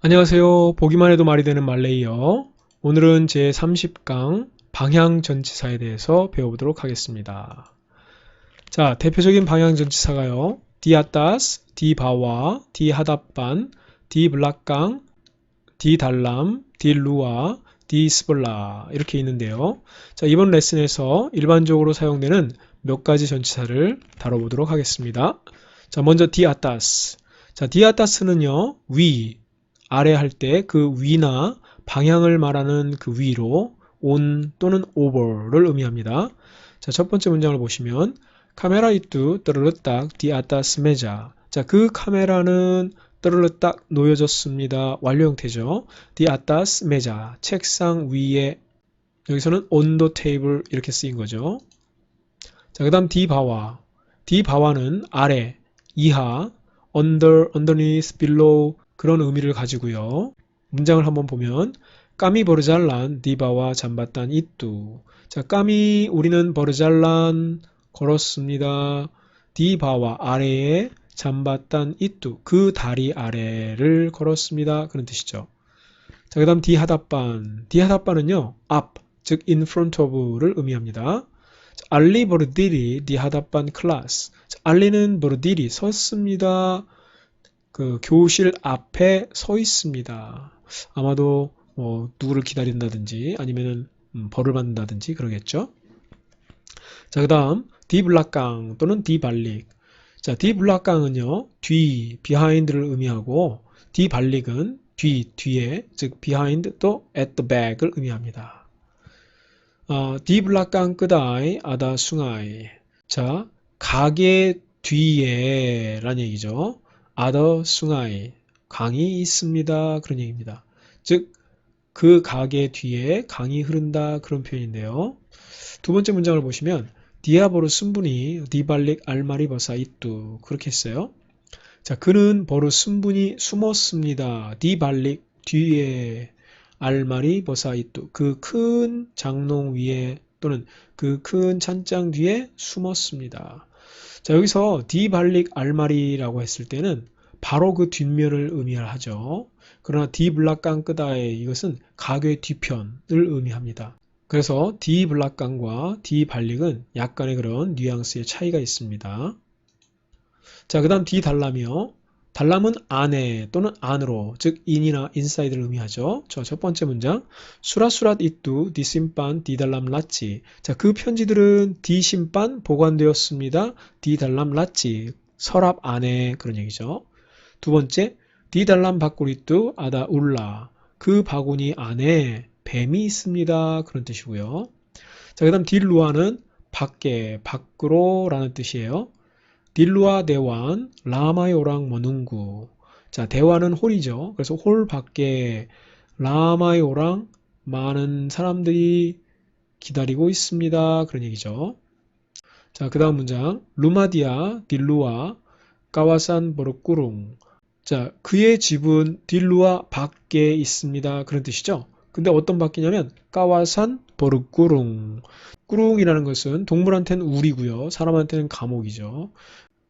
안녕하세요. 보기만 해도 말이 되는 말레이어. 오늘은 제 30강 방향 전치사에 대해서 배워보도록 하겠습니다. 자, 대표적인 방향 전치사가요. di atas, di bawah, di hadapan, di belakang, di dalam, di luar, di sebelah 이렇게 있는데요. 자, 이번 레슨에서 일반적으로 사용되는 몇 가지 전치사를 다뤄보도록 하겠습니다. 자, 먼저 atas. 자, atas는요. 위, 아래 할 때 그 위나 방향을 말하는 그 위로 on 또는 over를 의미합니다. 자, 첫 번째 문장을 보시면 카메라 이뚜 떨르딱 디 아따스 메자. 자, 그 카메라는 떨르딱 놓여졌습니다. 완료 형태죠. 디 아따스 메자. 책상 위에 여기서는 on the table 이렇게 쓰인 거죠. 자, 그 다음 디 바와. 디 바와는 아래, 이하, under, underneath, below 그런 의미를 가지고요. 문장을 한번 보면 까미 버르잘란 디바와 잠바딴 이뚜 자 까미 우리는 버르잘란 걸었습니다. 디바와 아래에 잠바딴 이뚜 그 다리 아래를 걸었습니다. 그런 뜻이죠. 자 그 다음 디하다반 디하다반은요 앞 즉 in front of를 의미합니다. 알리 버르디리 디하다반 클라스 알리는 버르디리 섰습니다. 그 교실 앞에 서 있습니다. 아마도 뭐 누구를 기다린다든지 아니면은 음, 벌을 받는다든지 그러겠죠. 자, 그 다음 디블락강 또는 디발릭. 자, 디블락강은요. 뒤, 비하인드를 의미하고 디발릭은 뒤, 뒤에 즉 behind 또 at the back을 의미합니다. 어, 디블락강 끄다이 아다 숭아이. 자, 가게 뒤에 라는 얘기죠. 아더 숭아이 강이 있습니다. 그런 얘기입니다. 즉, 그 가게 뒤에 강이 흐른다 그런 표현인데요. 두 번째 문장을 보시면 디아보르 순분이 디발릭 알마리 버사 이뚜 그렇게 했어요. 자, 그는 버르 순분이 숨었습니다. 디발릭 뒤에 알마리 버사 이뚜 그 큰 장롱 위에 또는 그 큰 찬장 뒤에 숨었습니다. 자, 여기서 디발릭 알마리라고 했을 때는 바로 그 뒷면을 의미하죠. 그러나 디블락강 끄다의 이것은 가게 뒤편을 의미합니다. 그래서 디블락강과 디발릭은 약간의 그런 뉘앙스의 차이가 있습니다. 자, 그 다음 디달람이요. 달람은 안에 또는 안으로, 즉 인이나 인사이드를 의미하죠. 자, 첫 번째 문장. 수라수랏 이뚜 디심판 디달람 라찌. 자, 그 편지들은 디심판 보관되었습니다. 디달람 라찌. 서랍 안에 그런 얘기죠. 두 번째, 디달람 바꾸리뚜 아다 울라. 그 바구니 안에 뱀이 있습니다. 그런 뜻이고요. 자, 그 다음 딜루아는 밖에, 밖으로 라는 뜻이에요. 딜루아 대완, 라마요랑 머눈구. 자, 대완은 홀이죠. 그래서 홀 밖에 라마요랑 많은 사람들이 기다리고 있습니다. 그런 얘기죠. 자, 그 다음 문장. 루마디아, 딜루아, 까와산 버럭꾸룽. 자, 그의 집은 딜루아 밖에 있습니다. 그런 뜻이죠. 근데 어떤 밖이냐면 까와산 버르꾸룽. 꾸룽이라는 것은 동물한테는 우리고요. 사람한테는 감옥이죠.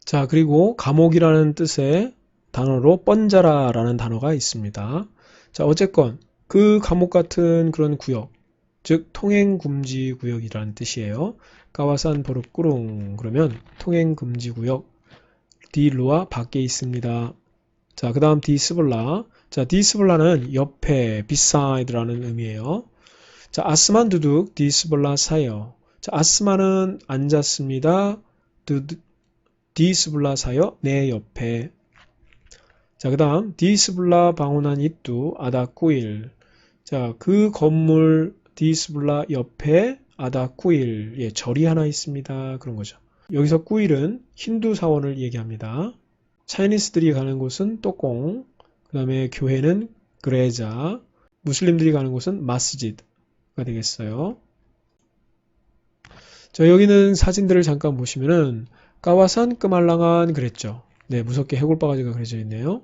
자, 그리고 감옥이라는 뜻의 단어로 뻔자라라는 단어가 있습니다. 자, 어쨌건 그 감옥 같은 그런 구역, 즉 통행 금지 구역이라는 뜻이에요. 까와산 버르꾸룽 그러면 통행 금지 구역 딜루아 밖에 있습니다. 자, 그 다음 디스블라. 자, 디스블라는 옆에, 비사이드라는 의미예요. 자, 아스만 두둑, 디스블라 사여. 자, 아스만은 앉았습니다. 두둑, 디스블라 사여, 내 옆에. 자, 그 다음, 디스블라 방문한 이뚜, 아다 꾸일. 자, 그 건물 디스블라 옆에 아다 꾸일. 예, 절이 하나 있습니다. 그런 거죠. 여기서 꾸일은 힌두 사원을 얘기합니다. 차이니스들이 가는 곳은 또꽁, 그 다음에 교회는 그레자, 무슬림들이 가는 곳은 마스지드가 되겠어요. 자, 여기는 사진들을 잠깐 보시면은 까와산 끄말랑한 그랬죠. 네, 무섭게 해골바가지가 그려져 있네요.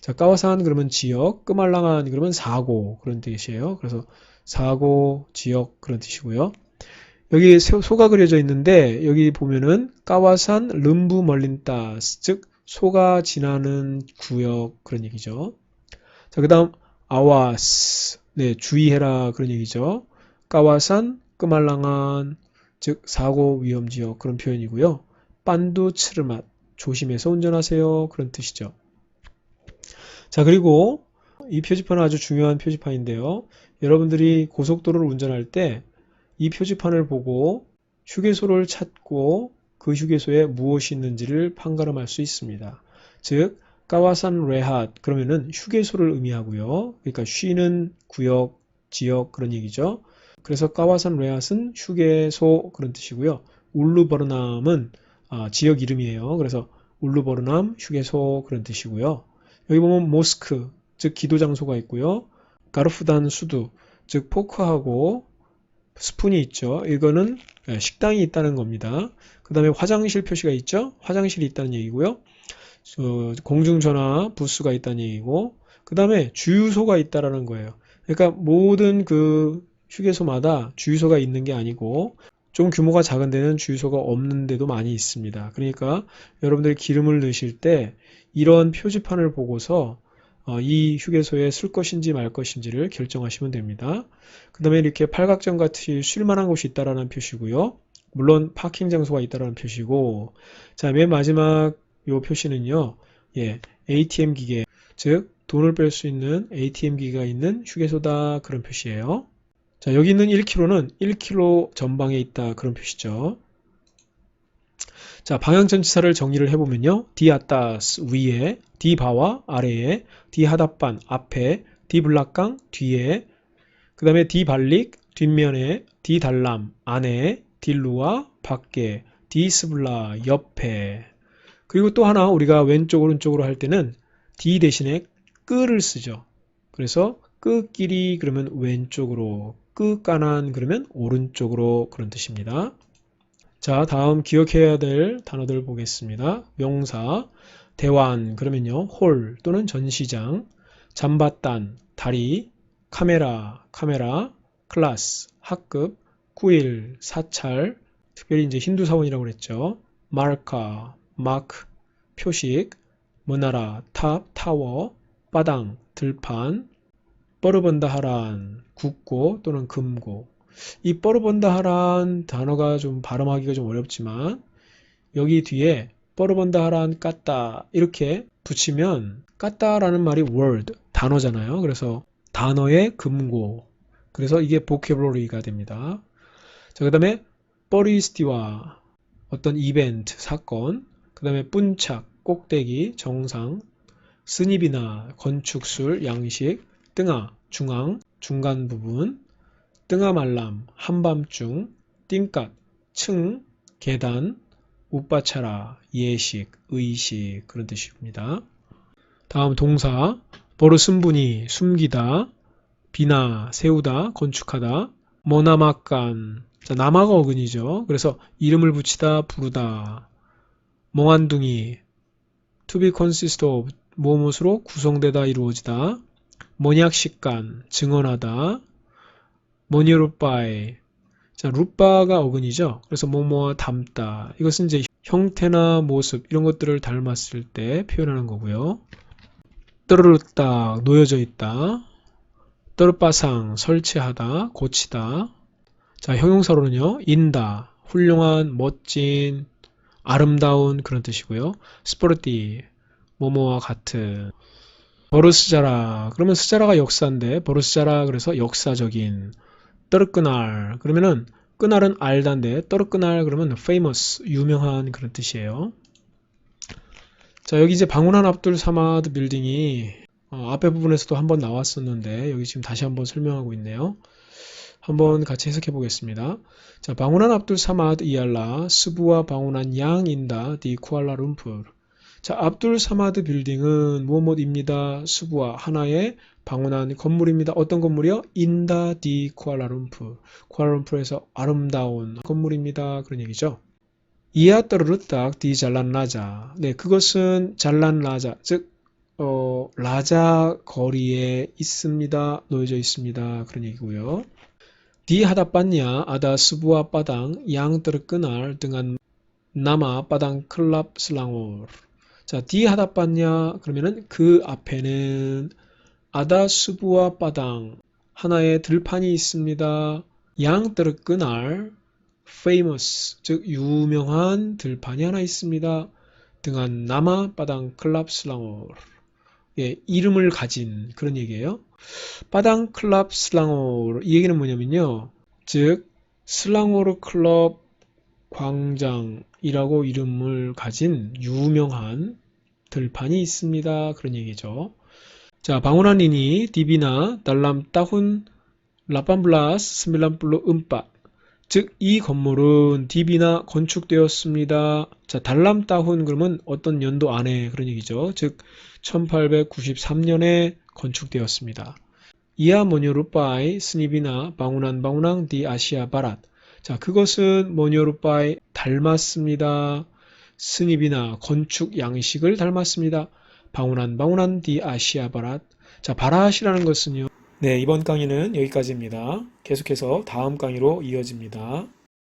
자, 까와산 그러면 지역, 끄말랑한 그러면 사고 그런 뜻이에요. 그래서 사고, 지역 그런 뜻이고요. 여기 소가 그려져 있는데 여기 보면은 까와산 름부 멀린따스 즉 소가 지나는 구역 그런 얘기죠. 자, 그 다음, 아와스. 네, 주의해라. 그런 얘기죠. 까와산, 끄말랑한, 즉, 사고 위험 지역. 그런 표현이고요. 빤두 츠르맛. 조심해서 운전하세요. 그런 뜻이죠. 자, 그리고 이 표지판은 아주 중요한 표지판인데요. 여러분들이 고속도로를 운전할 때 이 표지판을 보고 휴게소를 찾고 그 휴게소에 무엇이 있는지를 판가름할 수 있습니다. 즉, 까와산 레핫 그러면은 휴게소를 의미하고요. 그러니까 쉬는 구역, 지역 그런 얘기죠. 그래서 까와산 레핫은 휴게소 그런 뜻이고요. 울루버르남은 아, 지역 이름이에요. 그래서 울루버르남 휴게소 그런 뜻이고요. 여기 보면 모스크 즉 기도 장소가 있고요. 가르프단 수두 즉 포크하고 스푼이 있죠. 이거는 예, 식당이 있다는 겁니다. 그 다음에 화장실 표시가 있죠. 화장실이 있다는 얘기고요. 어, 공중전화 부스가 있다는 얘기고 그 다음에 주유소가 있다라는 거예요. 그러니까 모든 그 휴게소마다 주유소가 있는 게 아니고 좀 규모가 작은 데는 주유소가 없는 데도 많이 있습니다. 그러니까 여러분들이 기름을 넣으실 때 이런 표지판을 보고서 어, 이 휴게소에 쓸 것인지 말 것인지를 결정하시면 됩니다. 그 다음에 이렇게 팔각정 같이 쉴 만한 곳이 있다라는 표시고요. 물론 파킹 장소가 있다라는 표시고 자, 맨 마지막 요 표시는요. 예, ATM 기계, 즉 돈을 뺄 수 있는 ATM 기계가 있는 휴게소다 그런 표시예요. 자, 여기 있는 1km는 1km 전방에 있다 그런 표시죠. 자, 방향 전치사를 정리를 해보면요. 디아따스 위에, 디바와 아래에, 디하다반 앞에, 디블락강 뒤에, 그 다음에 디발릭 뒷면에, 디달람 안에, 딜루와 밖에, 디스블라 옆에. 그리고 또 하나 우리가 왼쪽 오른쪽으로 할 때는 디 대신에 끄를 쓰죠. 그래서 끄끼리 그러면 왼쪽으로, 끄까난 그러면 오른쪽으로 그런 뜻입니다. 자, 다음 기억해야 될 단어들 보겠습니다. 명사, 대환, 그러면요, 홀 또는 전시장, 잠바단, 다리, 카메라, 카메라, 클라스, 학급, 구일, 사찰, 특별히 이제 힌두 사원이라고 그랬죠. 마르카, 마크, 표식, 문나라, 탑, 타워, 바당, 들판, 뻐르번다하란, 국고 또는 금고, 이 뻐르번다하란 단어가 좀 발음하기가 좀 어렵지만 여기 뒤에 뻐르번다하란 까따 이렇게 붙이면 까따라는 말이 word 단어잖아요. 그래서 단어의 금고 그래서 이게 보케블러리가 됩니다. 자, 그 다음에 뻐리스티와 어떤 이벤트, 사건, 그 다음에 뿐착, 꼭대기, 정상, 스닙이나 건축술, 양식, 등하, 중앙, 중간 부분, 뜬아말람, 한밤중, 띵갓, 층, 계단, 우빠차라, 예식, 의식 그런 뜻입니다. 다음 동사 버르슨분이 숨기다, 비나, 세우다, 건축하다, 머나막간 자, 남아가 어근이죠. 그래서 이름을 붙이다, 부르다. 멍한둥이 to be consist of 무엇으로 구성되다, 이루어지다. 머니악식간 증언하다. 모니루빠에 자, 루빠가 어근이죠. 그래서 뭐뭐 담다. 이것은 이제 형태나 모습 이런 것들을 닮았을 때 표현하는 거고요. 떠르르딱 놓여져 있다. 떠르빠상 설치하다, 고치다. 자, 형용사로는요. 인다, 훌륭한, 멋진, 아름다운 그런 뜻이고요. 스포르티, 뭐뭐와 같은. 버르스자라, 그러면 스자라가 역사인데 버르스자라 그래서 역사적인. 떠르끄날 그러면은 끄날은 알다인데 떠르끄날 그러면 famous 유명한 그런 뜻이에요. 자 여기 이제 방문한 압둘 사마드 빌딩이 어, 앞에 부분에서도 한번 나왔었는데 여기 지금 다시 한번 설명하고 있네요. 한번 같이 해석해 보겠습니다. 자 방문한 압둘 사마드 이알라 스부와 방문한 양 인다 디 쿠알라룸푸르 자 압둘 사마드 빌딩은 무엇입니다. 스부와 하나의 방문한 건물입니다. 어떤 건물이요? 인다 디 쿠알라룸푸. 쿠알라룸푸르에서 아름다운 건물입니다. 그런 얘기죠. 이아떠르르딱 디 잘란 라자. 네, 그것은 잘란 라자. 즉, 어, 라자 거리에 있습니다. 놓여져 있습니다. 그런 얘기고요. 디 하다빤냐 아다 스부아 빠당 양뜨르 끄날 등한 나마 빠당 클랍 슬랑올. 자, 디 하다빤냐 그러면은 그 앞에는 아다스부와 빠당 하나의 들판이 있습니다. 양뜨르 끈알, famous 즉 유명한 들판이 하나 있습니다. 등한 남아 바당 클랍슬랑올 예, 이름을 가진 그런 얘기예요. 빠당클랍슬랑어, 이 얘기는 뭐냐면요. 즉 슬랑오르 클럽 광장이라고 이름을 가진 유명한 들판이 있습니다. 그런 얘기죠. 자, 이니 디비나 달람 따훈 라밤블라스 스밀람블로 음빠 즉이 건물은 디비나 건축되었습니다. 자, 달람 따훈 그러면 어떤 연도 안에 그런 얘기죠. 즉 1893년에 건축되었습니다. 이하 모뇨루빠이 스니비나 방운한 방운항 디 아시아 바랏 자, 그것은 모뇨루빠이 닮았습니다. 스니비나 건축 양식을 닮았습니다. 방운한 방운한 디 아시아 바랏 자, 바랏이라는 것은요. 네, 이번 강의는 여기까지입니다. 계속해서 다음 강의로 이어집니다.